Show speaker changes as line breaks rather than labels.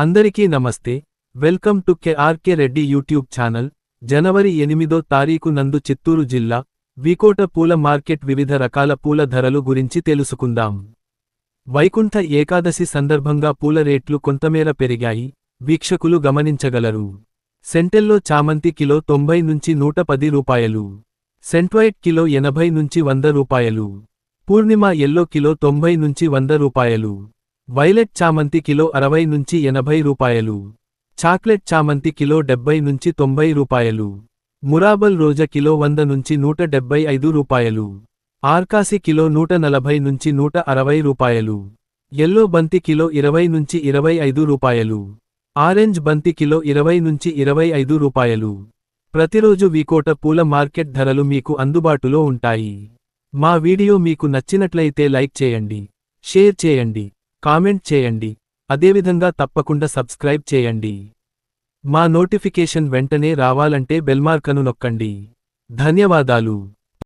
అందరికీ నమస్తే. Welcome to KRK Reddy YouTube channel. జనవరి ఎనిమిదో తారీఖు నందు చిత్తూరు జిల్లా వికోట పూల మార్కెట్ వివిధ రకాల పూల ధరలు గురించి తెలుసుకుందాం. వైకుంఠ ఏకాదశి సందర్భంగా పూల రేట్లు కొంతమేర పెరిగాయి. వీక్షకులు గమనించగలరు. సెంటెల్లో చామంతి కిలో తొంభై నుంచి నూట పది రూపాయలు. సెంట్వైట్ కిలో ఎనభై నుంచి వంద రూపాయలు. పూర్ణిమ ఎల్లో కిలో తొంభై నుంచి వంద రూపాయలు. వైలెట్ చామంతి కిలో అరవై నుంచి ఎనభై రూపాయలు. చాక్లెట్ చామంతి కిలో డెబ్బై నుంచి తొంభై రూపాయలు. మురాబల్ రోజా కిలో వంద నుంచి నూట డెబ్బై ఐదు రూపాయలు. ఆర్కాసి కిలో నూట నలభై నుంచి నూట అరవై రూపాయలు. ఎల్లో బంతి కిలో ఇరవై నుంచి ఇరవై ఐదు రూపాయలు. ఆరెంజ్ బంతి కిలో ఇరవై నుంచి ఇరవై ఐదు రూపాయలు. ప్రతిరోజు వీకోట పూల మార్కెట్ ధరలు మీకు అందుబాటులో ఉంటాయి. మా వీడియో మీకు నచ్చినట్లయితే లైక్ చేయండి. షేర్ చేయండి. కామెంట్ చేయండి. అదేవిధంగా తప్పకుండా సబ్స్క్రైబ్ చేయండి. మా నోటిఫికేషన్ వెంటనే రావాలంటే బెల్మార్కను నొక్కండి. ధన్యవాదాలు.